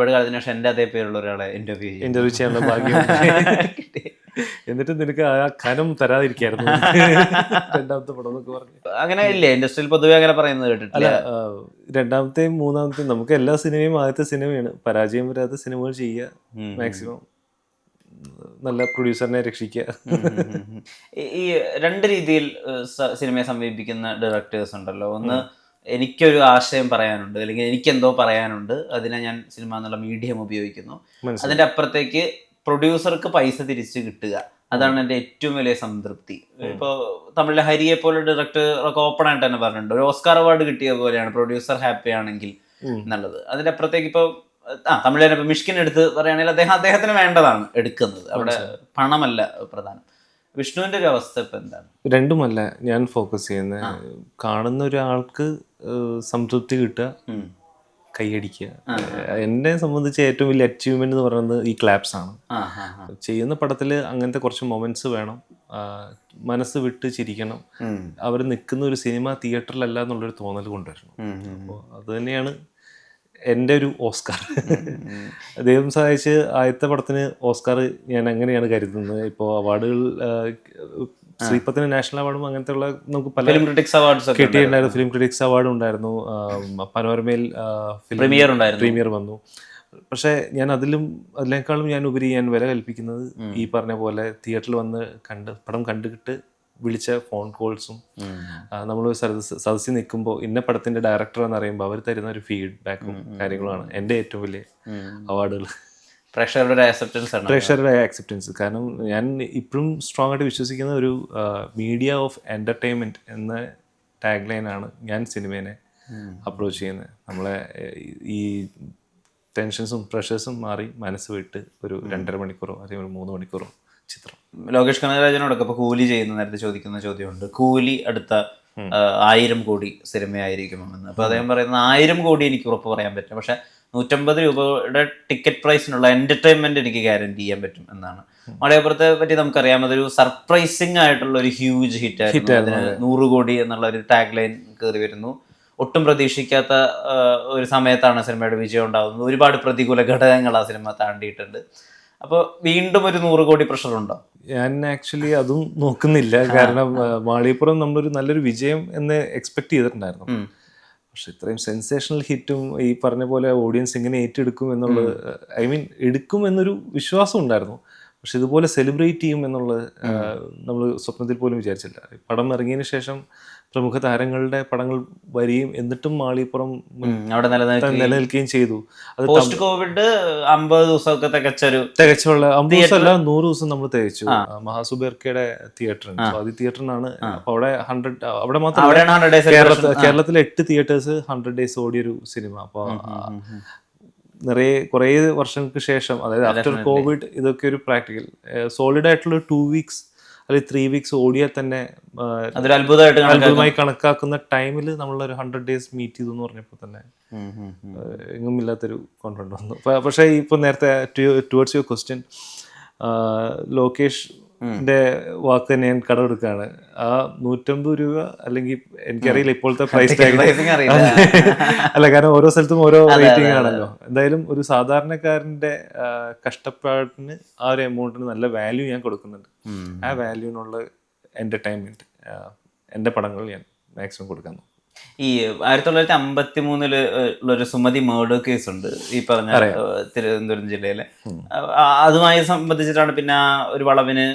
ഒരുപാട് കാലത്തിന് ശേഷം എന്റെ അതേ പേരുള്ള ഒരാളെ ഇന്റർവ്യൂ ചെയ്യും. ഇന്റർവ്യൂ ചെയ്യാനുള്ള ഭാഗ്യം. എന്നിട്ട് നിനക്ക് ആ കനം തരാതിരിക്കായിരുന്നു. രണ്ടാമത്തെ പടം എന്നൊക്കെ പറഞ്ഞു. അങ്ങനെ ഇല്ലേ? ഇൻഡസ്ട്രിയിൽ പൊതുവെ അങ്ങനെ പറയുന്നത് കേട്ടിട്ടില്ല. രണ്ടാമത്തെയും മൂന്നാമത്തെയും നമുക്ക് എല്ലാ സിനിമയും ആദ്യത്തെ സിനിമയാണ്. പരാജയം വരാത്ത സിനിമകൾ ചെയ്യുക മാക്സിമം നല്ല പ്രൊഡ്യൂസറിനെ രക്ഷിക്കുക. ഈ രണ്ട് രീതിയിൽ സിനിമയെ സമീപിക്കുന്ന ഡയറക്ടേഴ്സ് ഉണ്ടല്ലോ. ഒന്ന് എനിക്കൊരു ആശയം പറയാനുണ്ട് അല്ലെങ്കിൽ എനിക്കെന്തോ പറയാനുണ്ട്. അതിനെ ഞാൻ സിനിമ എന്നുള്ള മീഡിയം ഉപയോഗിക്കുന്നു. അതിന്റെ അപ്പുറത്തേക്ക് പ്രൊഡ്യൂസർക്ക് പൈസ തിരിച്ചു കിട്ടുക. അതാണ് എന്റെ ഏറ്റവും വലിയ സംതൃപ്തി. ഇപ്പോൾ തമിഴിലെ ഹരിയെ പോലെ ഡയറക്ടർ ഒക്കെ ഓപ്പൺ ആയിട്ട് തന്നെ പറഞ്ഞിട്ടുണ്ട്. ഒരു ഓസ്കാർ അവാർഡ് കിട്ടിയ പോലെയാണ് പ്രൊഡ്യൂസർ ഹാപ്പി ആണെങ്കിൽ എന്നുള്ളത്. അതിന്റെ അപ്പുറത്തേക്ക് ഇപ്പോൾ ആ തമിഴിലെ ഇപ്പൊ മിഷ്കിൻ എടുത്ത് പറയുകയാണെങ്കിൽ അദ്ദേഹം അദ്ദേഹത്തിന് വേണ്ടതാണ് എടുക്കുന്നത്. അവിടെ പണമല്ല പ്രധാനം. വിഷ്ണുവിന്റെ ഒരു അവസ്ഥ ഇപ്പൊ എന്താണ്? രണ്ടുമല്ല ഞാൻ ഫോക്കസ് ചെയ്യുന്നത് കാണുന്ന ഒരാൾക്ക് സംതൃപ്തി കിട്ടുക കൈയടിക്കുക. എന്നെ സംബന്ധിച്ച് ഏറ്റവും വലിയ അച്ചീവ്മെന്റ് എന്ന് പറയുന്നത് ഈ ക്ലാപ്സ് ആണ്. ചെയ്യുന്ന പടത്തിൽ അങ്ങനത്തെ കുറച്ച് മൊമെന്റ്സ് വേണം. മനസ്സ് വിട്ട് ചിരിക്കണം. അവർ നിൽക്കുന്ന ഒരു സിനിമ തിയേറ്ററിലല്ല എന്നുള്ളൊരു തോന്നൽ കൊണ്ടുവരണം. അപ്പോൾ അത് തന്നെയാണ് എന്റെ ഒരു ഓസ്കാർ. ദൈവം സഹായിച്ച് ആദ്യത്തെ പടത്തിന് ഓസ്കാർ ഞാൻ അങ്ങനെയാണ് കരുതുന്നത്. ഇപ്പോൾ അവാർഡുകൾ ശ്രീപത്തിന് നാഷണൽ അവാർഡും അങ്ങനത്തെ ഉള്ള നമുക്ക് പല ഫിലിം ക്രിറ്റിക്സ് അവാർഡ്സ് കിട്ടിയിട്ടുണ്ടായിരുന്നു. ഫിലിം ക്രിറ്റിക്സ് അവാർഡ് ഉണ്ടായിരുന്നു. പനോരമയിൽ പ്രീമിയർ ഉണ്ടായിരുന്നു. പ്രീമിയർ വന്നു. പക്ഷേ ഞാൻ അതിലും അതിനേക്കാളും ഞാൻ ഉപരി ഞാൻ വില കൽപ്പിക്കുന്നത് ഈ പറഞ്ഞ പോലെ തിയേറ്ററിൽ വന്ന് കണ്ട് പടം കണ്ടുകിട്ട് വിളിച്ച ഫോൺ കോൾസും നമ്മൾ സദസ് സദസ്സിൽ നിൽക്കുമ്പോൾ ഇന്ന പടത്തിന്റെ ഡയറക്ടർ എന്ന് പറയുമ്പോൾ അവർ തരുന്ന ഒരു ഫീഡ്ബാക്കും കാര്യങ്ങളുമാണ്. എന്റെ ഏറ്റവും വലിയ. അവാർഡുകൾ ഒരു ആക്സെപ്റ്റൻസ് ആണ്. ആക്സെപ്റ്റൻസ് കാരണം ഞാൻ ഇപ്പോഴും സ്ട്രോങ് ആയിട്ട് വിശ്വസിക്കുന്ന ഒരു മീഡിയ ഓഫ് എന്റർടൈൻമെന്റ് എന്ന ടാഗ് ലൈനാണ് ഞാൻ സിനിമേനെ അപ്രോച്ച് ചെയ്യുന്നത്. നമ്മളെ ഈ ടെൻഷൻസും പ്രഷേഴ്സും മാറി മനസ്സ് വിട്ട് ഒരു രണ്ടര മണിക്കൂറോ അല്ലെങ്കിൽ ഒരു മൂന്ന് മണിക്കൂറോ ചിത്രം. ലോകേഷ് കനകരാജനോടൊക്കെ ഇപ്പൊ കൂലി ചെയ്യുന്ന നേരത്തെ ചോദിക്കുന്ന ചോദ്യമുണ്ട്. കൂലി അടുത്ത ആയിരം കോടി സിനിമയായിരിക്കുമോ എന്ന് അപ്പൊ അദ്ദേഹം പറയുന്നത് ആയിരം കോടി എനിക്ക് ഉറപ്പ് പറയാൻ പറ്റും. പക്ഷെ നൂറ്റമ്പത് രൂപയുടെ ടിക്കറ്റ് പ്രൈസിനുള്ള എന്റർടൈൻമെന്റ് എനിക്ക് ഗ്യാരണ്ടി ചെയ്യാൻ പറ്റും എന്നാണ്. മടയപ്പുറത്തെ പറ്റി നമുക്കറിയാം അതൊരു സർപ്രൈസിങ് ആയിട്ടുള്ള ഒരു ഹ്യൂജ് ഹിറ്റ് ആയിരുന്നു. നൂറ് കോടി എന്നുള്ള ഒരു ടാഗ് ലൈൻ കയറി വരുന്നു. ഒട്ടും പ്രതീക്ഷിക്കാത്ത ഒരു സമയത്താണ് സിനിമയുടെ വിജയം ഉണ്ടാകുന്നത്. ഒരുപാട് പ്രതികൂല ഘടകങ്ങൾ ആ സിനിമ താണ്ടിയിട്ടുണ്ട്. അപ്പോൾ വീണ്ടും ഒരു നൂറ് കോടി പ്രഷർ ഉണ്ടോ ഞാൻ ആക്ച്വലി അതും നോക്കുന്നില്ല. കാരണം മാളിപ്പുറം നമ്മളൊരു നല്ലൊരു വിജയം എന്ന് എക്സ്പെക്ട് ചെയ്തിട്ടുണ്ടായിരുന്നു. പക്ഷെ ഇത്രയും സെൻസേഷണൽ ഹിറ്റും ഈ പറഞ്ഞ പോലെ ഓഡിയൻസ് എങ്ങനെ ഏറ്റെടുക്കും എന്നുള്ളത് ഐ മീൻ എടുക്കും എന്നൊരു വിശ്വാസം ഉണ്ടായിരുന്നു. പക്ഷെ ഇതുപോലെ സെലിബ്രേറ്റ് ചെയ്യും എന്നുള്ളത് നമ്മൾ സ്വപ്നത്തിൽ പോലും വിചാരിച്ചില്ല പടം ഇറങ്ങിയതിന് ശേഷം പ്രമുഖ താരങ്ങളുടെ പടങ്ങൾ വരികയും എന്നിട്ടും മാളിപ്പുറം അവിടെ നിലനിൽക്കുകയും ചെയ്തു. അത് പോസ്റ്റ് കോവിഡ് അമ്പത് ദിവസമൊക്കെ തികച്ചൊരു തികച്ചുള്ള അമ്പത് ദിവസമല്ല നൂറ് ദിവസം നമ്മൾ തികച്ചു. മഹാസുബേർക്കയുടെ തിയേറ്റർ സ്വാതി തിയേറ്ററിനാണ് അപ്പൊ അവിടെ ഹൺഡ്രഡ് അവിടെ മാത്രം കേരളത്തിൽ കേരളത്തിലെ എട്ട് തിയേറ്റേഴ്സ് ഹൺഡ്രഡ് ഡേയ്സ് ഓടിയൊരു സിനിമ അപ്പോൾ നിറയെ കുറേ വർഷങ്ങൾക്ക് ശേഷം അതായത് ആഫ്റ്റർ കോവിഡ് ഇതൊക്കെ ഒരു പ്രാക്ടിക്കൽ സോളിഡ് ആയിട്ടുള്ള ടു വീക്സ് അല്ലെങ്കിൽ ത്രീ വീക്സ് ഓടിയാൽ തന്നെ അത്ഭുതമായി കണക്കാക്കുന്ന ടൈമിൽ നമ്മൾ ഒരു ഹൺഡ്രഡ് ഡേയ്സ് മീറ്റ് ചെയ്തു എന്ന് പറഞ്ഞപ്പോൾ തന്നെ. എങ്ങും ഇല്ലാത്തൊരു കോൺഫിഡന്റ് വന്നു. പക്ഷേ ഇപ്പോൾ നേരത്തെ ടുവേർഡ്സ് യുവർ ക്വസ്റ്റ്യൻ ലോകേഷിന്റെ വാക്ക് തന്നെ ഞാൻ കടമെടുക്കുകയാണ്. ആ നൂറ്റമ്പത് രൂപ അല്ലെങ്കിൽ എനിക്കറിയില്ല ഇപ്പോഴത്തെ പ്രൈസ് ടാഗ്. അല്ല കാരണം ഓരോ സ്ഥലത്തും ഓരോ റേറ്റിംഗ് ആണല്ലോ. എന്തായാലും ഒരു സാധാരണക്കാരന്റെ കഷ്ടപ്പാടിന് ആ ഒരു എമൗണ്ടിന് നല്ല വാല്യൂ ഞാൻ കൊടുക്കുന്നുണ്ട്. ആ വാല്യൂനുള്ള എന്റർടൈൻമെന്റ് എന്റെ പടങ്ങൾ ഞാൻ മാക്സിമം കൊടുക്കാൻ നോക്കും ഈ ആയിരത്തി തൊള്ളായിരത്തി അമ്പത്തി മൂന്നിൽ ഉള്ളൊരു സുമതി മേർഡർ കേസ് ഉണ്ട്. ഈ പറഞ്ഞ തിരുവനന്തപുരം ജില്ലയിലെ. അതുമായി സംബന്ധിച്ചിട്ടാണ് പിന്നെ ആ ഒരു വളവിന്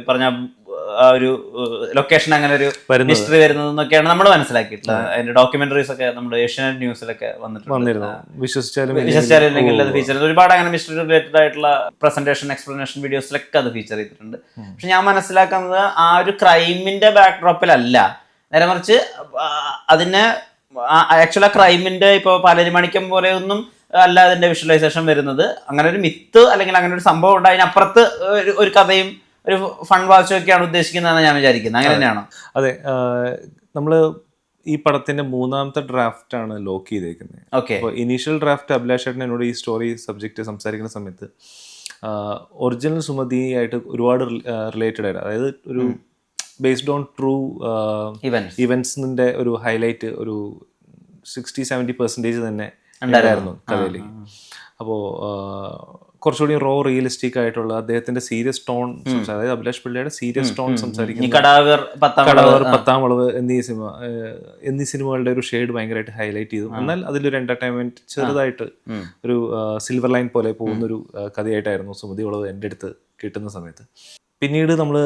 ഈ പറഞ്ഞ ആ ഒരു ലൊക്കേഷൻ അങ്ങനെ ഒരു. ഹിസ്റ്ററി വരുന്നത് എന്നൊക്കെയാണ് നമ്മൾ മനസ്സിലാക്കിയിട്ടുള്ളത്. അതിന്റെ ഡോക്യുമെന്ററീസ് ഒക്കെ നമ്മുടെ ഏഷ്യാനെറ്റ് ന്യൂസിലൊക്കെ വന്നിട്ടുണ്ട്. വിശ്വസിച്ചാലും അത് ഫീച്ചർ ഒരുപാട് അങ്ങനെ മിസ്റ്ററി റിലേറ്റഡ് ആയിട്ടുള്ള പ്രസന്റേഷൻ എക്സ്പ്ലനേഷൻ വീഡിയോസിലൊക്കെ അത് ഫീച്ചർ ചെയ്തിട്ടുണ്ട്. പക്ഷെ ഞാൻ മനസ്സിലാക്കുന്നത് ആ ഒരു ക്രൈമിന്റെ ബാക്ക്ഡ്രോപ്പിലല്ല നേരെ മറിച്ച് അതിനെ ആക്ച്വൽ ആ ക്രൈമിന്റെ ഇപ്പോൾ പാലരിമണിക്കം പോലെ ഒന്നും അല്ല അതിന്റെ വിഷ്വലൈസേഷൻ വരുന്നത്. അങ്ങനെ ഒരു മിത്ത് അല്ലെങ്കിൽ അങ്ങനെ ഒരു സംഭവം ഉണ്ട്. അതിനപ്പുറത്ത് ഒരു ഒരു കഥയും ഒരു ഫൺ വാച്ചും ഒക്കെയാണ് ഉദ്ദേശിക്കുന്നതെന്ന് ഞാൻ വിചാരിക്കുന്നത്. അങ്ങനെ തന്നെയാണോ? അതെ നമ്മൾ ഈ പടത്തിന്റെ മൂന്നാമത്തെ ഡ്രാഫ്റ്റ് ആണ് ലോക്ക് ചെയ്തേക്കുന്നത്. ഓക്കെ അപ്പോൾ ഇനീഷ്യൽ ഡ്രാഫ്റ്റ് അഭിലാഷ് ചേട്ടൻ എന്നോട് ഈ സ്റ്റോറി സബ്ജക്റ്റ് സംസാരിക്കുന്ന സമയത്ത് ഒറിജിനൽ സുമതിയായിട്ട് ഒരുപാട് റിലേറ്റഡ് ആയിട്ട് അതായത് ഒരു ബേസ്ഡ് ഓൺ ട്രൂ ഇവന്റ്സ് ഇവന്റ്സിന്റെ ഒരു ഹൈലൈറ്റ് ഒരു സിക്സ്റ്റി സെവന്റി പെർസെന്റേജ് തന്നെ ഉണ്ടായിരുന്നു. കഥയിൽ അപ്പോൾ കുറച്ചുകൂടി റോ റിയലിസ്റ്റിക് ആയിട്ടുള്ള അദ്ദേഹത്തിന്റെ സീരിയസ് ടോൺ അതായത് അഭിലാഷ് പിള്ളയുടെ സീരിയസ് ടോൺ ഈ സംസാരിക്കുന്ന കടാവർ പത്താം വളവ് എന്നീ സിനിമ എന്നീ സിനിമകളുടെ ഒരു ഷെയ്ഡ് ഭയങ്കരമായിട്ട് ഹൈലൈറ്റ് ചെയ്തു. എന്നാൽ അതിലൊരു എന്റർടൈൻമെന്റ് ചെറുതായിട്ട് ഒരു സിൽവർ ലൈൻ പോലെ പോകുന്ന ഒരു കഥയായിട്ടായിരുന്നു സുമതി വളവ് എന്റെ അടുത്ത് കിട്ടുന്ന സമയത്ത്. പിന്നീട് നമ്മൾ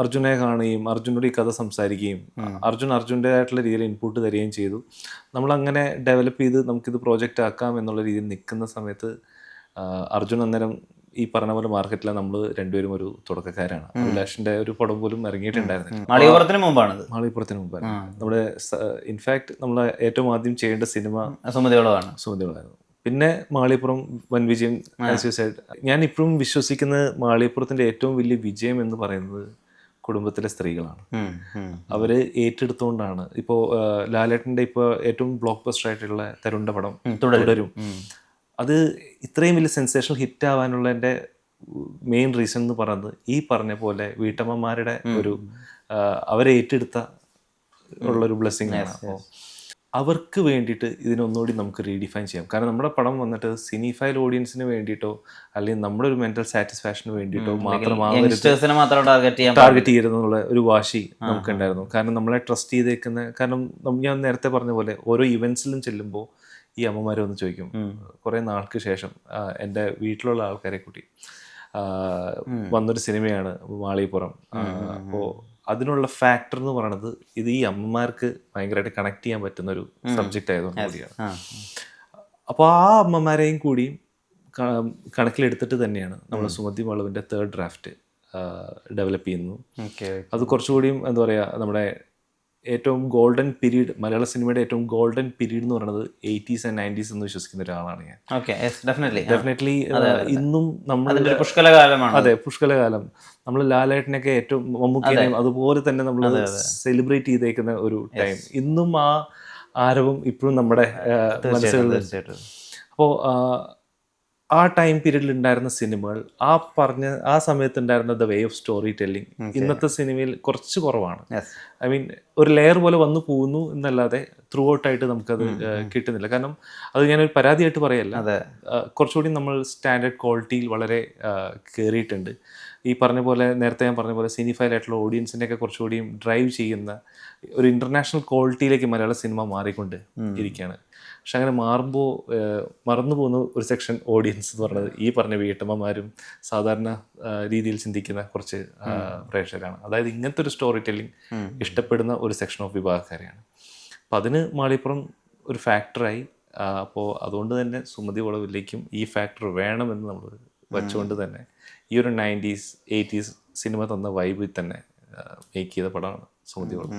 അർജുനെ കാണുകയും അർജുനോട് ഈ കഥ സംസാരിക്കുകയും അർജുൻ അർജുന്റെതായിട്ടുള്ള രീതിയിൽ ഇൻപുട്ട് തരികയും ചെയ്തു. നമ്മൾ അങ്ങനെ ഡെവലപ്പ് ചെയ്ത് നമുക്കിത് പ്രോജക്റ്റ് ആക്കാം എന്നുള്ള രീതിയിൽ നിൽക്കുന്ന സമയത്ത് അർജുൻ അന്നേരം ഈ പറഞ്ഞ പോലെ മാർക്കറ്റിലെ നമ്മൾ രണ്ടുപേരും ഒരു തുടക്കക്കാരാണ്. അഭിലാഷിന്റെ ഒരു പടം പോലും ഇറങ്ങിയിട്ടുണ്ടായിരുന്നു മാളികപ്പുറത്തിന് മുമ്പാണ് മാളിപ്പുറത്തിന് മുമ്പാണ് നമ്മുടെ ഇൻഫാക്ട് നമ്മൾ ഏറ്റവും ആദ്യം ചെയ്യേണ്ട സിനിമ സുമതിയോളമാണ് സുമതികളായിരുന്നു പിന്നെ മാളിയപ്പുറം വൻ വിജയം ഞാൻ ഇപ്പോഴും വിശ്വസിക്കുന്ന മാളിയപ്പുറത്തിന്റെ ഏറ്റവും വലിയ വിജയം എന്ന് പറയുന്നത് കുടുംബത്തിലെ സ്ത്രീകളാണ്. അവർ ഏറ്റെടുത്തുകൊണ്ടാണ് ഇപ്പോ ലാലേട്ടന്റെ ഇപ്പോ ഏറ്റവും ബ്ലോക്ക് ബസ്റ്റർ ആയിട്ടുള്ള തരുണ്ട പടം തുടരും. അത് ഇത്രയും വലിയ സെൻസേഷണൽ ഹിറ്റ് ആവാനുള്ള ആവാനുള്ളതിന്റെ മെയിൻ റീസൺ എന്ന് പറയുന്നത് ഈ പറഞ്ഞ പോലെ വീട്ടമ്മമാരുടെ ഒരു അവരെ ഏറ്റെടുത്ത ഉള്ളൊരു ബ്ലെസ്സിങ് ആണ്. അപ്പോൾ അവർക്ക് വേണ്ടിയിട്ട് ഇതിനൊന്നുകൂടി നമുക്ക് റീഡിഫൈൻ ചെയ്യാം. കാരണം നമ്മുടെ പടം വന്നിട്ട് സിനിഫൈൽ ഓഡിയൻസിന് വേണ്ടിയിട്ടോ അല്ലെങ്കിൽ നമ്മുടെ ഒരു മെന്റൽ സാറ്റിസ്ഫാക്ഷന് വേണ്ടിയിട്ടോ മാത്രം ടാർഗറ്റ് ചെയ്യരുതെന്നുള്ള ഒരു വാശി നമുക്കുണ്ടായിരുന്നു. കാരണം നമ്മളെ ട്രസ്റ്റ് ചെയ്തേക്കുന്ന കാരണം ഞാൻ നേരത്തെ പറഞ്ഞ പോലെ ഓരോ ഇവന്റ്സിലും ചെല്ലുമ്പോൾ ഈ അമ്മമാർ വന്ന് ചോദിക്കും കുറേ നാൾക്ക് ശേഷം എന്റെ വീട്ടിലുള്ള ആൾക്കാരെ കൂട്ടി വന്നൊരു സിനിമയാണ് മാളിപ്പുറം അപ്പോൾ അതിനുള്ള ഫാക്ടർ എന്ന് പറയുന്നത് ഇത് ഈ അമ്മമാർക്ക് ഭയങ്കരമായിട്ട് കണക്ട് ചെയ്യാൻ പറ്റുന്ന ഒരു സബ്ജക്റ്റ് ആയതുകൊണ്ട് കൂടിയാണ്. അപ്പോൾ ആ അമ്മമാരെയും കൂടി ക- കണക്കിലെടുത്തിട്ട് തന്നെയാണ് നമ്മൾ സുമതി വളവിന്റെ തേർഡ് ഡ്രാഫ്റ്റ് ഡെവലപ്പ് ചെയ്യുന്നു അത് കുറച്ചുകൂടിയും എന്താ പറയുക നമ്മുടെ ഏറ്റവും ഗോൾഡൻ പീരീഡ് മലയാള സിനിമയുടെ ഏറ്റവും ഗോൾഡൻ പീരീഡ് എന്ന് പറയുന്നത് എയ്റ്റീസ് ആൻഡ് നയന്റീസ് എന്ന് വിശ്വസിക്കുന്ന ഒരാളാണ് ഞാൻ. ഡെഫിനറ്റ്ലി ഡെഫിനറ്റ്ലി ഇന്നും നമ്മൾ പുഷ്കലകാലമാണ്. അതെ പുഷ്കലകാലം. നമ്മൾ ലാലേട്ടനൊക്കെ ഏറ്റവും മമ്മൂക്കിനെയും അതുപോലെ തന്നെ നമ്മൾ സെലിബ്രേറ്റ് ചെയ്തേക്കുന്ന ഒരു ടൈം ഇന്നും ആ ആരവം ഇപ്പോഴും നമ്മുടെ മനസ്സിൽ മനസ്സുകളിൽ അപ്പോൾ ആ ടൈം പീരീഡിൽ ഉണ്ടായിരുന്ന സിനിമകൾ ആ പറഞ്ഞ ആ സമയത്ത് ഉണ്ടായിരുന്ന the way of story telling ഇന്നത്തെ സിനിമയിൽ കുറച്ച് കുറവാണ്. ഐ മീൻ ഒരു ലെയർ പോലെ വന്നു പോകുന്നു എന്നല്ലാതെ ത്രൂ ഔട്ടായിട്ട് നമുക്കത് കിട്ടുന്നില്ല. കാരണം അത് ഞാനൊരു പരാതിയായിട്ട് പറയല്ല. അതെ. കുറച്ചുകൂടി നമ്മൾ സ്റ്റാൻഡേർഡ് ക്വാളിറ്റിയിൽ വളരെ കയറിയിട്ടുണ്ട് ഈ പറഞ്ഞ പോലെ നേരത്തെ ഞാൻ പറഞ്ഞ പോലെ സിനിഫൈൽ ആയിട്ടുള്ള ഓഡിയൻസിനെ ഒക്കെ കുറച്ചുകൂടിയും ഡ്രൈവ് ചെയ്യുന്ന ഒരു ഇന്റർനാഷണൽ ക്വാളിറ്റിയിലേക്ക് മലയാള സിനിമ മാറിക്കൊണ്ട് ഇരിക്കുകയാണ് പക്ഷെ അങ്ങനെ മാറുമ്പോൾ മറന്നു പോകുന്ന ഒരു സെക്ഷൻ ഓഡിയൻസ് എന്ന് പറയുന്നത് ഈ പറഞ്ഞ വീട്ടമ്മമാരും സാധാരണ രീതിയിൽ ചിന്തിക്കുന്ന കുറച്ച് പ്രേക്ഷകരാണ്. അതായത് ഇങ്ങനത്തെ ഒരു സ്റ്റോറി ടെല്ലിംഗ് ഇഷ്ടപ്പെടുന്ന ഒരു സെക്ഷൻ ഓഫ് വിഭാഗക്കാരെയാണ്. അപ്പം അതിന് മാളിപ്പുറം ഒരു ഫാക്ടറായി അപ്പോൾ അതുകൊണ്ട് തന്നെ സുമതി വളവിലേക്കും ഈ ഫാക്ടർ വേണമെന്ന് നമ്മൾ വെച്ചുകൊണ്ട് തന്നെ ഈ ഒരു നയന്റീസ് എയ്റ്റീസ് സിനിമ തന്ന വൈബിൽ തന്നെ മേക്ക് ചെയ്ത പടമാണ് സുമതി വളവ്.